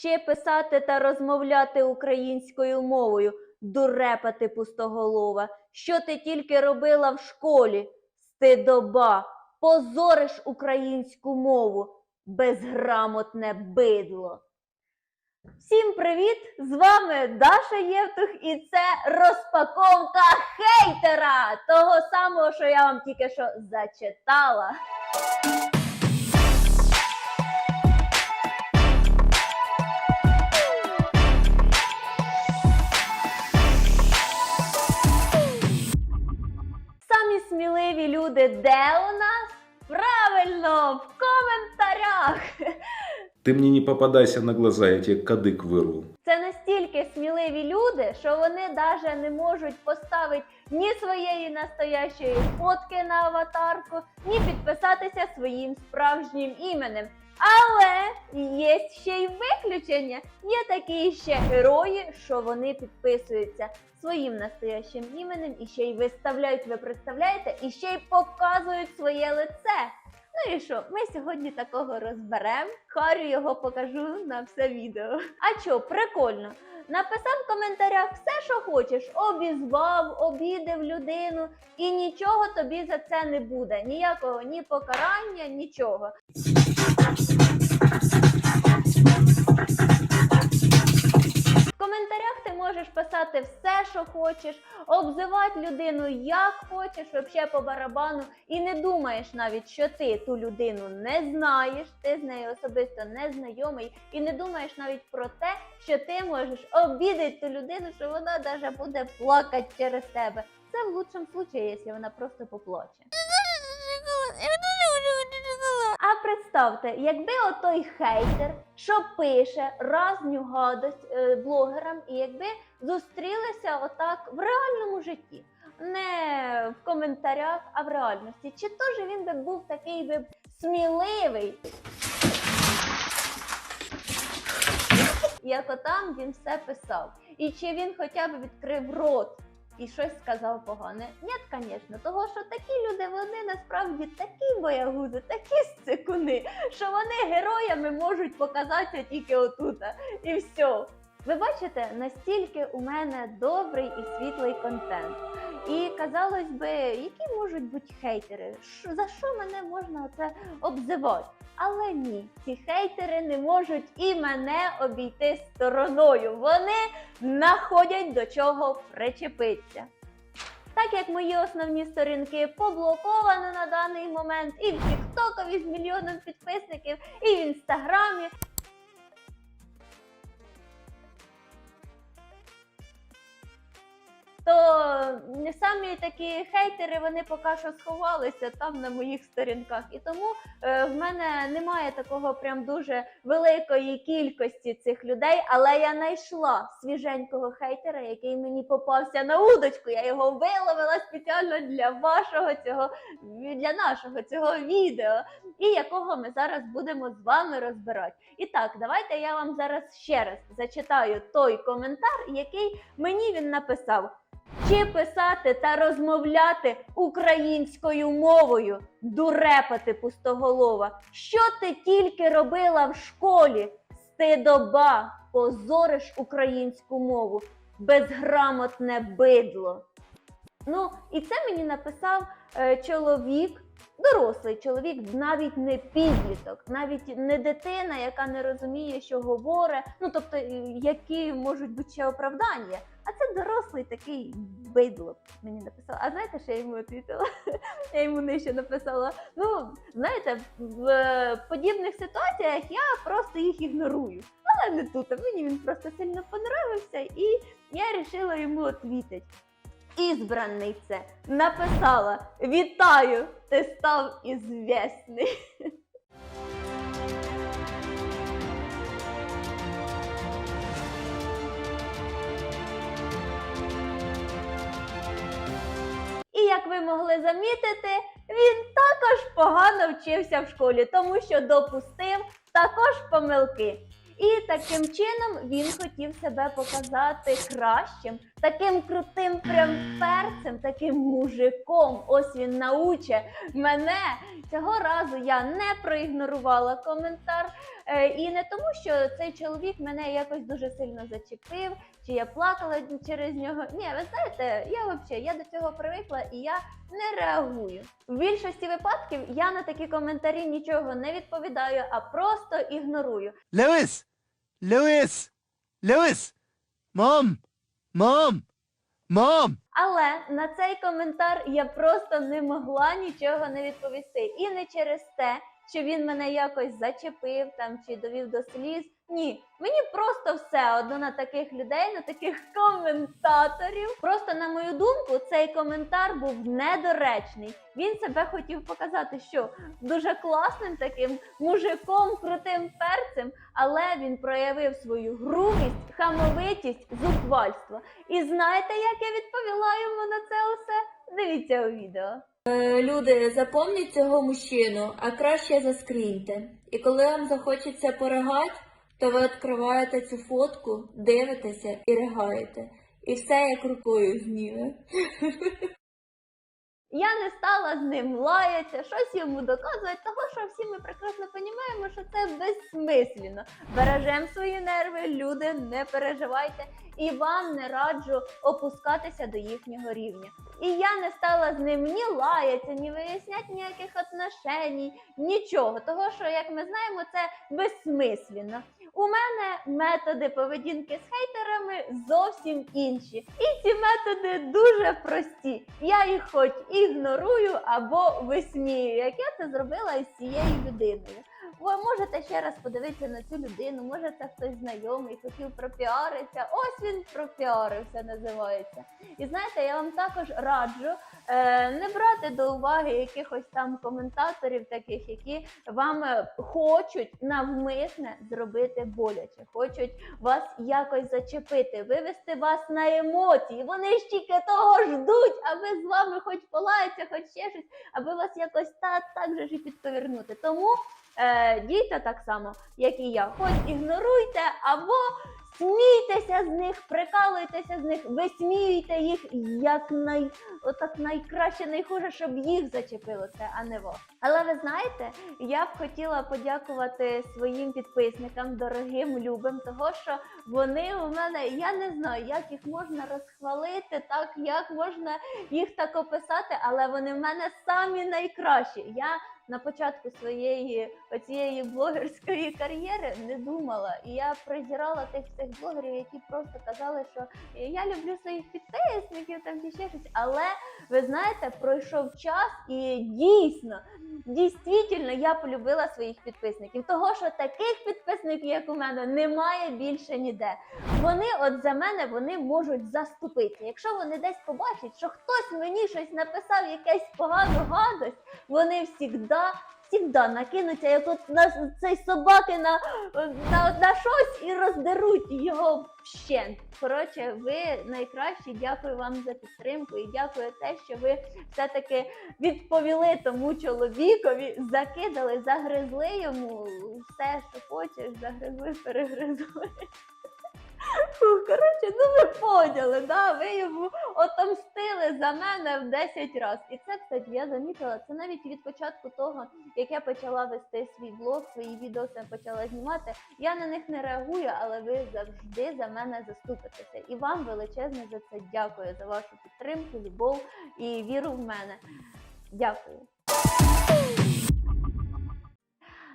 Ще писати та розмовляти українською мовою, дурепати пустоголова. Що ти тільки робила в школі? Стидоба, позориш українську мову, безграмотне бидло. Всім привіт! З вами Даша Євтух, і це розпаковка хейтера, того самого, що я вам тільки що зачитала. сміливі люди, де у нас? Правильно, в коментарях. Ты мне не попадайся на глаза, я тебе кадык вырву. Це настільки сміливі люди, що вони навіть не можуть поставити ні своєї настоящої фотки на аватарку, ні підписатися своїм справжнім іменем. Але є ще й виключення. Є такі ще герої, що вони підписуються своїм настоящим іменем і ще й виставляють, ви представляєте, і ще й показують своє лице. Ну і що, ми сьогодні такого розберемо. Харю його покажу на все відео. А що, прикольно. Написав в коментарях все, що хочеш, обізвав, обідав людину, і нічого тобі за це не буде. Ніякого ні покарання, нічого. Писати все, що хочеш, обзивати людину як хочеш, взагалі по барабану, і не думаєш навіть, що ти ту людину не знаєш, ти з нею особисто не знайомий, і не думаєш навіть про те, що ти можеш обідати ту людину, що вона навіть буде плакати через тебе. Це в лучшому випадку, якщо вона просто поплаче. А представте, якби отой хейтер, що пише разню гадость е, блогерам, і якби зустрілися отак в реальному житті, не в коментарях, а в реальності, чи теж він би був такий би сміливий? Як отам він все писав. І чи він хоча б відкрив рот і щось сказав погане? Ні, звісно, того що такі люди, вони насправді такі боягузи, такі сцикуни, що вони героями можуть показатися тільки отута. І все. Ви бачите, настільки у мене добрий і світлий контент. І казалось би, які можуть бути хейтери? За що мене можна оце обзивати? Але ні, ці хейтери не можуть і мене обійти стороною. Вони знаходять до чого причепитися. Так як мої основні сторінки поблоковані на даний момент і в Тіктокові з мільйоном підписників, і в інстаграмі. То самі такі хейтери вони поки що сховалися там на моїх сторінках. І тому е, в мене немає такого прям дуже великої кількості цих людей, але я знайшла свіженького хейтера, який мені попався на удочку. Я його виловила спеціально для вашого цього для нашого цього відео, і якого ми зараз будемо з вами розбирати. І так, давайте я вам зараз ще раз зачитаю той коментар, який мені він написав. Чи писати та розмовляти українською мовою, дурепати пустоголова? Що ти тільки робила в школі? Стидоба, позориш українську мову, безграмотне бидло. Ну, і це мені написав е, чоловік, дорослий чоловік, навіть не підліток, навіть не дитина, яка не розуміє, що говорить. Ну тобто, е, які можуть бути ще оправдання. А це дорослий такий бидло мені написав. А знаєте, що я йому відповіла? Я йому нижче написала. Ну, знаєте, в е, подібних ситуаціях я просто їх ігнорую. Але не тут. Мені він просто сильно понравився, і я вирішила йому відповідати. Ізбранниця написала: Вітаю! Ти став ізвісний. І як ви могли замітити, він також погано вчився в школі, тому що допустив також помилки. І таким чином він хотів себе показати кращим, таким крутим прям перцем, таким мужиком. Ось він науче мене. Цього разу я не проігнорувала коментар. Е, і не тому, що цей чоловік мене якось дуже сильно зачепив, чи я плакала через нього. Ні, ви знаєте, я взагалі я до цього привикла і я не реагую. В більшості випадків я на такі коментарі нічого не відповідаю, а просто ігнорую. Lewis! Lewis! Lewis! Мам! Мам! Мам! Але на цей коментар я просто не могла нічого не відповісти. І не через те, що він мене якось зачепив там чи довів до сліз. Ні, мені просто все одно на таких людей, на таких коментаторів. Просто на мою думку, цей коментар був недоречний. Він себе хотів показати, що дуже класним таким мужиком, крутим перцем, але він проявив свою грубість, хамовитість, зухвальство. І знаєте, як я відповіла йому на це усе? Дивіться у відео. Е, Люди, запомніть цього мужчину, а краще заскріньте. І коли вам захочеться поригати, то ви відкриваєте цю фотку, дивитеся і ригаєте. І все як рукою зніме. Я не стала з ним лаятися, щось йому доказувати, того що всі ми прекрасно розуміємо, що це безсмислено. Бережемо свої нерви, люди, не переживайте, і вам не раджу опускатися до їхнього рівня. І я не стала з ним ні лаятися, ні виясняти ніяких отношень, нічого. Того, що, як ми знаємо, це безсмислено. У мене методи поведінки з хейтерами зовсім інші. І ці методи дуже прості. Я їх хоч ігнорую або висмію, як я це зробила із цією людиною. Ви можете ще раз подивитися на цю людину, може це хтось знайомий, хотів пропіаритися. Ось він пропіарився, називається. І знаєте, я вам також раджу е, не брати до уваги якихось там коментаторів, таких, які вам е, хочуть навмисне зробити боляче, хочуть вас якось зачепити, вивести вас на емоції. Вони ж тільки того ждуть, аби з вами хоч полаються, хоч ще щось, аби вас якось та, так же ж і підковернути. Тому е, дійте так само, як і я. Хоч ігноруйте або смійтеся з них, прикалуйтеся з них, висміюйте їх як най, отак найкраще, найхуже, щоб їх зачепило це, а не вас. Але ви знаєте, я б хотіла подякувати своїм підписникам, дорогим любим, того що вони у мене, я не знаю, як їх можна розхвалити, так як можна їх так описати, але вони в мене самі найкращі. Я на початку своєї оцієї блогерської кар'єри не думала, і я презирала тих всіх блогерів, які просто казали, що я люблю своїх підписників там чи ще щось. Але ви знаєте, пройшов час, і дійсно, дійсно, я полюбила своїх підписників. Того, що таких підписників, як у мене, немає більше ніде. Вони от за мене вони можуть заступити. Якщо вони десь побачать, що хтось мені щось написав, якесь погану гадость, вони завжди Всігда накинуться, як от на цей собаки на, на, на щось і роздеруть його вщент. Коротше, ви найкращі. Дякую вам за підтримку і дякую те, що ви все-таки відповіли тому чоловікові, закидали, загризли йому все, що хочеш, загризли, перегризли. Коротше, ну ви поняли, да? ви йому отомстили за мене в 10 разів. І це, кстати, я замітила. Це навіть від початку того, як я почала вести свій блог, свої відео сам почала знімати. Я на них не реагую, але ви завжди за мене заступитеся. І вам величезне за це дякую за вашу підтримку, любов і віру в мене. Дякую.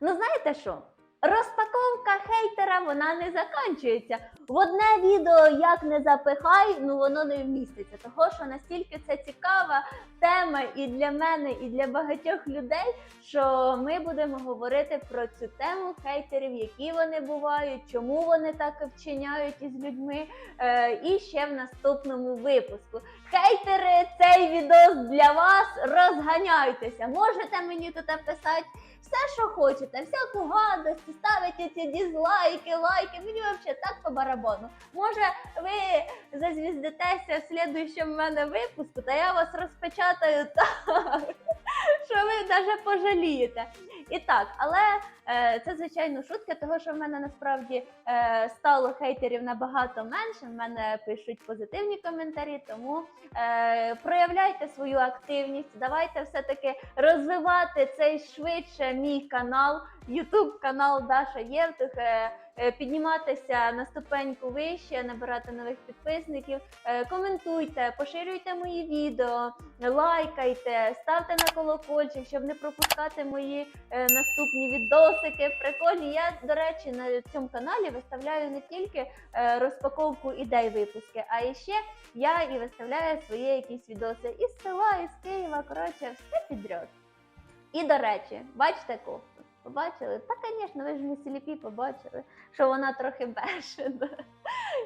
Ну, знаєте що? Розпаковка хейтера вона не закінчується. В одне відео як не запихай, ну воно не вміститься. Того що настільки це цікава тема і для мене, і для багатьох людей, що ми будемо говорити про цю тему хейтерів, які вони бувають, чому вони так вчиняють із людьми. Е, і ще в наступному випуску. Хейтери, цей відос для вас. Розганяйтеся. Можете мені тут писати все, що хочете, всяку гадость, ставите ці дізлайки, лайки. Мені взагалі так по барабану. Може, ви зазвіздитеся в слідуючому мене випуску, та я вас розпечатаю так, що ви навіть пожалієте. І так, але е, це звичайно шутка, того що в мене насправді е, стало хейтерів набагато менше. В мене пишуть позитивні коментарі, тому е, проявляйте свою активність. Давайте все-таки розвивати цей швидше мій канал, Ютуб канал Даша Євтух. Е, Підніматися на ступеньку вище, набирати нових підписників, Е, коментуйте, поширюйте мої відео, лайкайте, ставте на колокольчик, щоб не пропускати мої е, наступні відосики. Прикольні. Я, до речі, на цьому каналі виставляю не тільки е, розпаковку ідей випуски, а ще я і виставляю свої якісь відоси із села, із Києва. Коротше, все підряд. І до речі, бачите кофту? Побачили? Та, звісно, ви ж не сліпі побачили, що вона трохи бешена.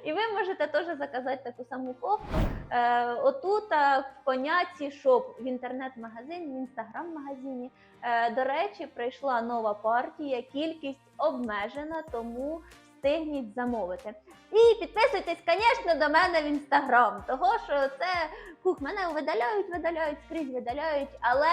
І ви можете теж заказати таку саму кофту. Е, отут в коняці шоп в інтернет-магазині, в інстаграм-магазині. Е, до речі, прийшла нова партія, кількість обмежена, тому встигніть замовити. І підписуйтесь, звісно, до мене в інстаграм, того що це хух, мене видаляють, видаляють, скрізь видаляють, але.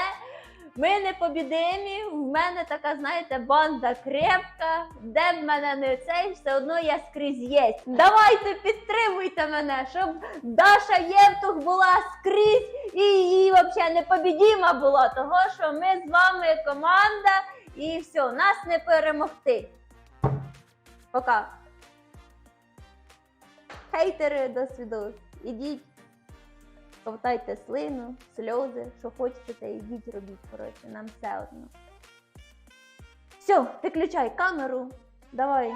Ми не побідимі, в мене така, знаєте, банда крепка, де б мене не цей, все одно я скрізь є. Давайте підтримуйте мене, щоб Даша Євтух була скрізь і її взагалі непобідіма була, того що ми з вами команда і все, нас не перемогти. Пока. Хейтери до свідос. Ідіть. Ковтайте слину, сльози, що хочете, та йдіть робіть. Коротше, нам все одно. Все, виключай камеру. Давай.